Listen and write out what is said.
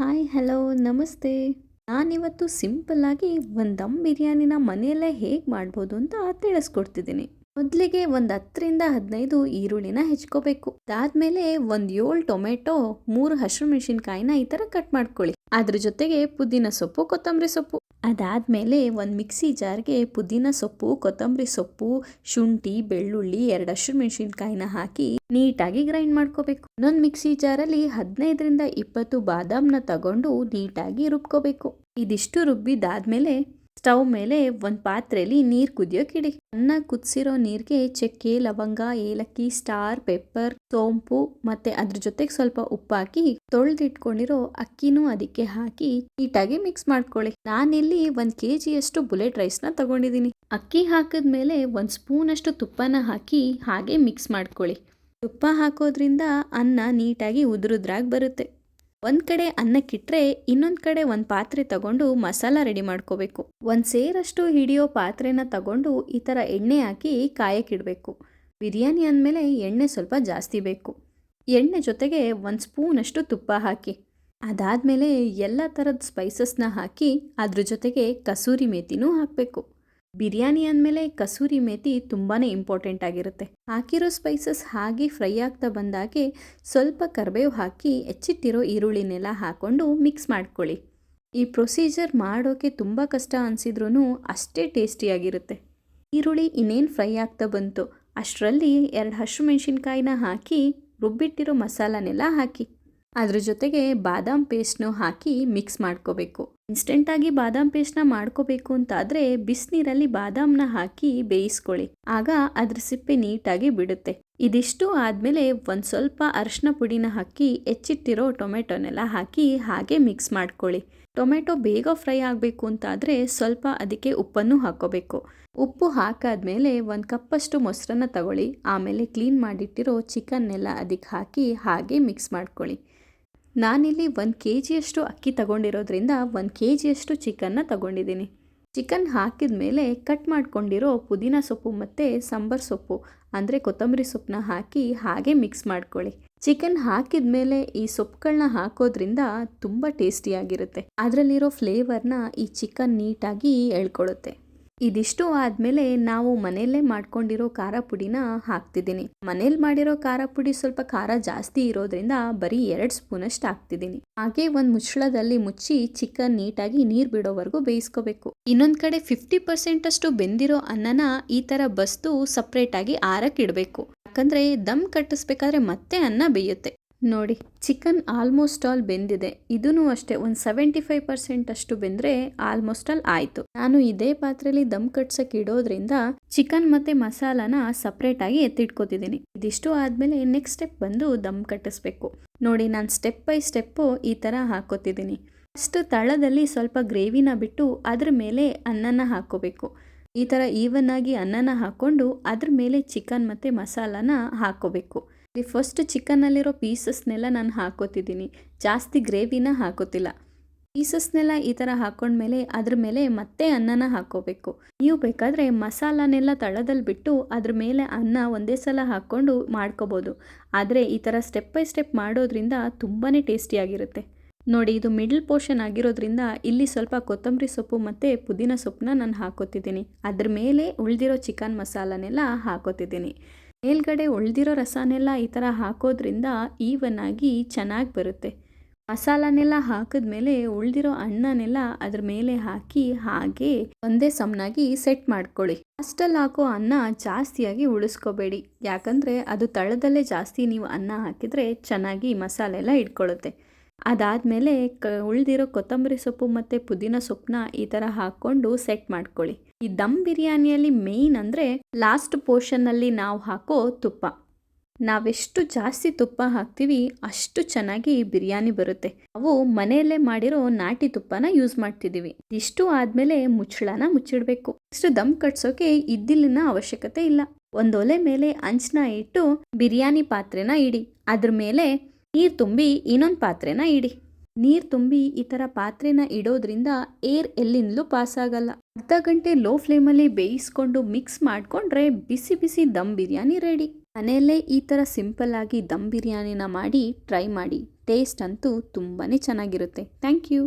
Hi hello ನಮಸ್ತೆ. ನಾನಿವತ್ತು ಸಿಂಪಲ್ಲಾಗಿ ಒಂದು ದಮ್ ಬಿರಿಯಾನಿನ ಮನೆಯಲ್ಲೇ ಹೇಗೆ ಮಾಡ್ಬೋದು ಅಂತ ತಿಳಿಸ್ಕೊಡ್ತಿದ್ದೀನಿ. ಮೊದಲಿಗೆ ಒಂದು ಹತ್ತರಿಂದ ಹದಿನೈದು ಈರುಳ್ಳಿನ ಹೆಚ್ಕೋಬೇಕು. ಅದಾದ್ಮೇಲೆ ಒಂದು ಏಳು ಟೊಮೆಟೊ, ಮೂರು ಹಸಿರು ಮೆಣಸಿನ್ಕಾಯಿನ ಈ ಥರ ಕಟ್ ಮಾಡ್ಕೊಳ್ಳಿ. ಅದ್ರ ಜೊತೆಗೆ ಪುದೀನ ಸೊಪ್ಪು, ಕೊತ್ತಂಬರಿ ಸೊಪ್ಪು. ಅದಾದ್ಮೇಲೆ ಒಂದು ಮಿಕ್ಸಿ ಜಾರ್ಗೆ ಪುದೀನ ಸೊಪ್ಪು, ಕೊತ್ತಂಬರಿ ಸೊಪ್ಪು, ಶುಂಠಿ, ಬೆಳ್ಳುಳ್ಳಿ, ಎರಡು ಹಸಿರು ಮೆಣಸಿನ್ಕಾಯಿನ ಹಾಕಿ ನೀಟಾಗಿ ಗ್ರೈಂಡ್ ಮಾಡ್ಕೋಬೇಕು. ಇನ್ನೊಂದು ಮಿಕ್ಸಿ ಜಾರಲ್ಲಿ ಹದಿನೈದರಿಂದ ಇಪ್ಪತ್ತು ಬಾದಾಮ್ನ ತಗೊಂಡು ನೀಟಾಗಿ ರುಬ್ಕೋಬೇಕು. ಇದಿಷ್ಟು ರುಬ್ಬಿದಾದ್ಮೇಲೆ ಸ್ಟವ್ ಮೇಲೆ ಒಂದು ಪಾತ್ರೆಯಲ್ಲಿ ನೀರು ಕುದಿಯೋಕೆ ಇಡಿ. ಚೆನ್ನಾಗಿ ಕುದಿಸಿರೋ ನೀರಿಗೆ ಚಕ್ಕೆ, ಲವಂಗ, ಏಲಕ್ಕಿ, ಸ್ಟಾರ್, ಪೆಪ್ಪರ್, ಸೋಂಪು ಮತ್ತೆ ಅದ್ರ ಜೊತೆಗೆ ಸ್ವಲ್ಪ ಉಪ್ಪು ಹಾಕಿ ತೊಳೆದಿಟ್ಕೊಂಡಿರೋ ಅಕ್ಕಿನೂ ಅದಕ್ಕೆ ಹಾಕಿ ನೀಟಾಗಿ ಮಿಕ್ಸ್ ಮಾಡ್ಕೊಳ್ಳಿ. ನಾನಿಲ್ಲಿ ಒಂದು ಕೆ ಜಿಯಷ್ಟು ಬುಲೆಟ್ ರೈಸ್ನ ತಗೊಂಡಿದ್ದೀನಿ ಅಕ್ಕಿ ಹಾಕಿದ್ಮೇಲೆ ಒಂದು ಸ್ಪೂನ್ ಅಷ್ಟು ತುಪ್ಪನ ಹಾಕಿ ಹಾಗೆ ಮಿಕ್ಸ್ ಮಾಡ್ಕೊಳ್ಳಿ. ತುಪ್ಪ ಹಾಕೋದ್ರಿಂದ ಅನ್ನ ನೀಟಾಗಿ ಉದುರುದ್ರಾಗಿ ಬರುತ್ತೆ. ಒಂದು ಕಡೆ ಅನ್ನಕ್ಕಿಟ್ರೆ ಇನ್ನೊಂದು ಕಡೆ ಒಂದು ಪಾತ್ರೆ ತಗೊಂಡು ಮಸಾಲ ರೆಡಿ ಮಾಡ್ಕೋಬೇಕು. ಒಂದು ಸೇರಷ್ಟು ಹಿಡಿಯೋ ಪಾತ್ರೆನ ತಗೊಂಡು ಈ ಥರ ಎಣ್ಣೆ ಹಾಕಿ ಕಾಯಕ್ಕಿಡಬೇಕು. ಬಿರಿಯಾನಿ ಅಂದಮೇಲೆ ಎಣ್ಣೆ ಸ್ವಲ್ಪ ಜಾಸ್ತಿ ಬೇಕು. ಎಣ್ಣೆ ಜೊತೆಗೆ ಒಂದು ಸ್ಪೂನಷ್ಟು ತುಪ್ಪ ಹಾಕಿ. ಅದಾದಮೇಲೆ ಎಲ್ಲ ಥರದ ಸ್ಪೈಸಸ್ನ ಹಾಕಿ ಅದ್ರ ಜೊತೆಗೆ ಕಸೂರಿ ಮೇತಿನೂ ಹಾಕಬೇಕು. ಬಿರಿಯಾನಿ ಅಂದಮೇಲೆ ಕಸೂರಿ ಮೇತಿ ತುಂಬಾ ಇಂಪಾರ್ಟೆಂಟ್ ಆಗಿರುತ್ತೆ. ಹಾಕಿರೋ ಸ್ಪೈಸಸ್ ಹಾಗೆ ಫ್ರೈ ಆಗ್ತಾ ಬಂದಾಗೆ ಸ್ವಲ್ಪ ಕರಿಬೇವು ಹಾಕಿ ಹೆಚ್ಚಿಟ್ಟಿರೋ ಈರುಳ್ಳಿನೆಲ್ಲ ಹಾಕ್ಕೊಂಡು ಮಿಕ್ಸ್ ಮಾಡ್ಕೊಳ್ಳಿ. ಈ ಪ್ರೊಸೀಜರ್ ಮಾಡೋಕ್ಕೆ ತುಂಬ ಕಷ್ಟ ಅನಿಸಿದ್ರೂ ಅಷ್ಟೇ ಟೇಸ್ಟಿಯಾಗಿರುತ್ತೆ ಈರುಳ್ಳಿ ಇನ್ನೇನು ಫ್ರೈ ಆಗ್ತಾ ಬಂತು? ಅಷ್ಟರಲ್ಲಿ ಎರಡು ಹಸಿರು ಮೆಣಸಿನ್ಕಾಯಿನ ಹಾಕಿ ರುಬ್ಬಿಟ್ಟಿರೋ ಮಸಾಲನೆಲ್ಲ ಹಾಕಿ. ಅದ್ರ ಜೊತೆಗೆ ಬಾದಾಮ್ ಪೇಸ್ಟ್ನೂ ಹಾಕಿ ಮಿಕ್ಸ್ ಮಾಡ್ಕೋಬೇಕು. ಇನ್ಸ್ಟೆಂಟಾಗಿ ಬಾದಾಮ್ ಪೇಸ್ಟ್ನ ಮಾಡ್ಕೋಬೇಕು ಅಂತಾದರೆ ಬಿಸಿನೀರಲ್ಲಿ ಬಾದಾಮ್ನ ಹಾಕಿ ಬೇಯಿಸ್ಕೊಳ್ಳಿ. ಆಗ ಅದ್ರ ಸಿಪ್ಪೆ ನೀಟಾಗಿ ಬಿಡುತ್ತೆ. ಇದಿಷ್ಟು ಆದಮೇಲೆ ಒಂದು ಸ್ವಲ್ಪ ಅರಿಶಿನ ಪುಡಿನ ಹಾಕಿ ಹೆಚ್ಚಿಟ್ಟಿರೋ ಟೊಮೆಟೊನೆಲ್ಲ ಹಾಕಿ ಹಾಗೆ ಮಿಕ್ಸ್ ಮಾಡ್ಕೊಳ್ಳಿ. ಟೊಮೆಟೊ ಬೇಗ ಫ್ರೈ ಆಗಬೇಕು ಅಂತಾದರೆ ಸ್ವಲ್ಪ ಅದಕ್ಕೆ ಉಪ್ಪನ್ನು ಹಾಕೋಬೇಕು ಉಪ್ಪು ಹಾಕಾದ್ಮೇಲೆ ಒಂದು ಕಪ್ಪಷ್ಟು ಮೊಸರನ್ನ ತಗೊಳ್ಳಿ. ಆಮೇಲೆ ಕ್ಲೀನ್ ಮಾಡಿಟ್ಟಿರೋ ಚಿಕನ್ನೆಲ್ಲ ಅದಕ್ಕೆ ಹಾಕಿ ಹಾಗೆ ಮಿಕ್ಸ್ ಮಾಡ್ಕೊಳ್ಳಿ. ನಾನಿಲ್ಲಿ ಒಂದು ಕೆ ಜಿಯಷ್ಟು ಅಕ್ಕಿ ತಗೊಂಡಿರೋದ್ರಿಂದ ಒಂದು ಕೆ ಜಿಯಷ್ಟು ಚಿಕನ್ನ ತಗೊಂಡಿದ್ದೀನಿ. ಚಿಕನ್ ಹಾಕಿದ ಮೇಲೆ ಕಟ್ ಮಾಡ್ಕೊಂಡಿರೋ ಪುದೀನ ಸೊಪ್ಪು ಮತ್ತು ಸಾಂಬಾರ್ ಸೊಪ್ಪು, ಅಂದರೆ ಕೊತ್ತಂಬರಿ ಸೊಪ್ಪನ್ನ ಹಾಕಿ ಹಾಗೆ ಮಿಕ್ಸ್ ಮಾಡ್ಕೊಳ್ಳಿ. ಚಿಕನ್ ಹಾಕಿದ ಮೇಲೆ ಈ ಸೊಪ್ಪುಗಳನ್ನ ಹಾಕೋದ್ರಿಂದ ತುಂಬ ಟೇಸ್ಟಿಯಾಗಿರುತ್ತೆ ಅದರಲ್ಲಿರೋ ಫ್ಲೇವರ್ನ ಈ ಚಿಕನ್ ನೀಟಾಗಿ ಎಳ್ಕೊಳ್ಳುತ್ತೆ. ಇದಿಷ್ಟು ಆದಮೇಲೆ ನಾವು ಮನೆಯಲ್ಲೇ ಮಾಡ್ಕೊಂಡಿರೋ ಖಾರ ಪುಡಿನ ಹಾಕ್ತಿದ್ದೀನಿ. ಮನೇಲಿ ಮಾಡಿರೋ ಖಾರ ಪುಡಿ ಸ್ವಲ್ಪ ಖಾರ ಜಾಸ್ತಿ ಇರೋದ್ರಿಂದ ಬರೀ ಎರಡು ಸ್ಪೂನಷ್ಟು ಹಾಕ್ತಿದ್ದೀನಿ. ಹಾಗೆ ಒಂದು ಮುಚ್ಚಳದಲ್ಲಿ ಮುಚ್ಚಿ ಚಿಕನ್ ನೀಟಾಗಿ ನೀರು ಬಿಡೋವರೆಗೂ ಬೇಯಿಸ್ಕೋಬೇಕು. ಇನ್ನೊಂದು ಕಡೆ ಫಿಫ್ಟಿ ಪರ್ಸೆಂಟ್ ಅಷ್ಟು ಬೆಂದಿರೋ ಅನ್ನನ ಈ ಥರ ಬಸ್ತು ಸಪ್ರೇಟಾಗಿ ಆರಕ್ಕೆ ಇಡಬೇಕು. ಯಾಕಂದ್ರೆ ದಮ್ ಕಟ್ಟಿಸ್ಬೇಕಾದ್ರೆ ಮತ್ತೆ ಅನ್ನ ಬೇಯುತ್ತೆ. ನೋಡಿ, ಚಿಕನ್ ಆಲ್ಮೋಸ್ಟ್ ಆಲ್ ಬೆಂದಿದೆ. ಇದೂ ಅಷ್ಟೇ, ಒಂದು ಸೆವೆಂಟಿ ಫೈವ್ ಪರ್ಸೆಂಟ್ ಅಷ್ಟು ಬೆಂದರೆ ಆಲ್ಮೋಸ್ಟ್ ಆಲ್ ಆಯಿತು. ನಾನು ಇದೇ ಪಾತ್ರೆಯಲ್ಲಿ ದಮ್ ಕಟ್ಸಕ್ಕೆ ಇಡೋದ್ರಿಂದ ಚಿಕನ್ ಮತ್ತು ಮಸಾಲಾನ ಸಪ್ರೇಟಾಗಿ ಎತ್ತಿಟ್ಕೋತಿದ್ದೀನಿ ಇದಿಷ್ಟು ಆದಮೇಲೆ ನೆಕ್ಸ್ಟ್ ಸ್ಟೆಪ್ ಬಂದು ದಮ್ ಕಟ್ಟಿಸ್ಬೇಕು. ನೋಡಿ, ನಾನು ಸ್ಟೆಪ್ ಬೈ ಸ್ಟೆಪ್ಪು ಈ ಥರ ಹಾಕೋತಿದ್ದೀನಿ ಫಸ್ಟ್ ತಳದಲ್ಲಿ ಸ್ವಲ್ಪ ಗ್ರೇವಿನ ಬಿಟ್ಟು ಅದ್ರ ಮೇಲೆ ಅನ್ನನ ಹಾಕೋಬೇಕು. ಈ ಥರ ಈವನ್ ಆಗಿ ಅನ್ನನ ಹಾಕ್ಕೊಂಡು ಅದ್ರ ಮೇಲೆ ಚಿಕನ್ ಮತ್ತು ಮಸಾಲಾನ ಹಾಕೋಬೇಕು. ಈ ಫಸ್ಟ್ ಚಿಕನ್ನಲ್ಲಿರೋ ಪೀಸಸ್ನೆಲ್ಲ ನಾನು ಹಾಕೋತಿದ್ದೀನಿ. ಜಾಸ್ತಿ ಗ್ರೇವಿನ ಹಾಕೋತಿಲ್ಲ. ಪೀಸಸ್ನೆಲ್ಲ ಈ ಥರ ಹಾಕೊಂಡ್ಮೇಲೆ ಅದ್ರ ಮೇಲೆ ಮತ್ತೆ ಅನ್ನನ ಹಾಕೋಬೇಕು. ನೀವು ಬೇಕಾದರೆ ಮಸಾಲನೆಲ್ಲ ತಳದಲ್ಲಿ ಬಿಟ್ಟು ಅದ್ರ ಮೇಲೆ ಅನ್ನ ಒಂದೇ ಸಲ ಹಾಕ್ಕೊಂಡು ಮಾಡ್ಕೋಬೋದು. ಆದರೆ ಈ ಥರ ಸ್ಟೆಪ್ ಬೈ ಸ್ಟೆಪ್ ಮಾಡೋದ್ರಿಂದ ತುಂಬಾ ಟೇಸ್ಟಿಯಾಗಿರುತ್ತೆ ನೋಡಿ, ಇದು ಮಿಡಲ್ ಪೋರ್ಷನ್ ಆಗಿರೋದ್ರಿಂದ ಇಲ್ಲಿ ಸ್ವಲ್ಪ ಕೊತ್ತಂಬರಿ ಸೊಪ್ಪು ಮತ್ತು ಪುದೀನ ಸೊಪ್ಪನ್ನ ನಾನು ಹಾಕೋತಿದ್ದೀನಿ. ಅದ್ರ ಮೇಲೆ ಉಳಿದಿರೋ ಚಿಕನ್ ಮಸಾಲನೆಲ್ಲ ಹಾಕೋತಿದ್ದೀನಿ. ಮೇಲ್ಗಡೆ ಉಳಿದಿರೋ ರಸನೆಲ್ಲ ಈ ಥರ ಹಾಕೋದ್ರಿಂದ ಈವನ್ ಆಗಿ ಚೆನ್ನಾಗಿ ಬರುತ್ತೆ. ಮಸಾಲನೆಲ್ಲ ಹಾಕಿದ್ಮೇಲೆ ಉಳಿದಿರೋ ಅನ್ನನೆಲ್ಲ ಅದ್ರ ಮೇಲೆ ಹಾಕಿ ಹಾಗೆ ಒಂದೇ ಸಮನಾಗಿ ಸೆಟ್ ಮಾಡ್ಕೊಳ್ಳಿ. ಅಷ್ಟಲ್ಲಿ ಹಾಕೋ ಅನ್ನ ಜಾಸ್ತಿಯಾಗಿ ಉಳಿಸ್ಕೋಬೇಡಿ. ಯಾಕಂದರೆ ಅದು ತಳದಲ್ಲೇ ಜಾಸ್ತಿ ನೀವು ಅನ್ನ ಹಾಕಿದರೆ ಚೆನ್ನಾಗಿ ಮಸಾಲೆ ಎಲ್ಲ ಇಟ್ಕೊಳ್ಳುತ್ತೆ. ಅದಾದಮೇಲೆ ಕ, ಉಳಿದಿರೋ ಕೊತ್ತಂಬರಿ ಸೊಪ್ಪು ಮತ್ತು ಪುದೀನ ಸೊಪ್ಪನ್ನ ಈ ಥರ ಹಾಕ್ಕೊಂಡು ಸೆಟ್ ಮಾಡ್ಕೊಳ್ಳಿ. ಈ ದಮ್ ಬಿರಿಯಾನಿಯಲ್ಲಿ ಮೇಯ್ನ್ ಅಂದರೆ ಲಾಸ್ಟ್ ಪೋರ್ಷನ್ನಲ್ಲಿ ನಾವು ಹಾಕೋ ತುಪ್ಪ. ನಾವೆಷ್ಟು ಜಾಸ್ತಿ ತುಪ್ಪ ಹಾಕ್ತೀವಿ ಅಷ್ಟು ಚೆನ್ನಾಗಿ ಬಿರಿಯಾನಿ ಬರುತ್ತೆ. ನಾವು ಮನೆಯಲ್ಲೇ ಮಾಡಿರೋ ನಾಟಿ ತುಪ್ಪನ ಯೂಸ್ ಮಾಡ್ತಿದ್ದೀವಿ. ಇಷ್ಟು ಆದಮೇಲೆ ಮುಚ್ಚಳನ ಮುಚ್ಚಿಡಬೇಕು. ಇಷ್ಟು ದಮ್ ಕಟ್ಸೋಕೆ ಇದ್ದಿಲಿನ ಅವಶ್ಯಕತೆ ಇಲ್ಲ. ಒಂದೊಲೆ ಮೇಲೆ ಅಂಚನ ಇಟ್ಟು ಬಿರಿಯಾನಿ ಪಾತ್ರೆನ ಇಡಿ. ಅದ್ರ ಮೇಲೆ ನೀರು ತುಂಬಿ ಇನ್ನೊಂದು ಪಾತ್ರೆನ ಇಡಿ. ನೀರು ತುಂಬಿ ಈ ಥರ ಪಾತ್ರೆನ ಇಡೋದ್ರಿಂದ ಏರ್ ಎಲ್ಲಿಂದಲೂ ಪಾಸ್ ಆಗಲ್ಲ. ಅರ್ಧ ಗಂಟೆ ಲೋ ಫ್ಲೇಮಲ್ಲಿ ಬೇಯಿಸ್ಕೊಂಡು ಮಿಕ್ಸ್ ಮಾಡಿಕೊಂಡ್ರೆ ಬಿಸಿ ಬಿಸಿ ದಮ್ ಬಿರಿಯಾನಿ ರೆಡಿ. ಮನೆಯಲ್ಲೇ ಈ ಥರ ಸಿಂಪಲ್ ಆಗಿ ದಮ್ ಬಿರಿಯಾನಿನ ಮಾಡಿ ಟ್ರೈ ಮಾಡಿ. ಟೇಸ್ಟ್ ಅಂತೂ ತುಂಬಾ ಚೆನ್ನಾಗಿರುತ್ತೆ. Thank you.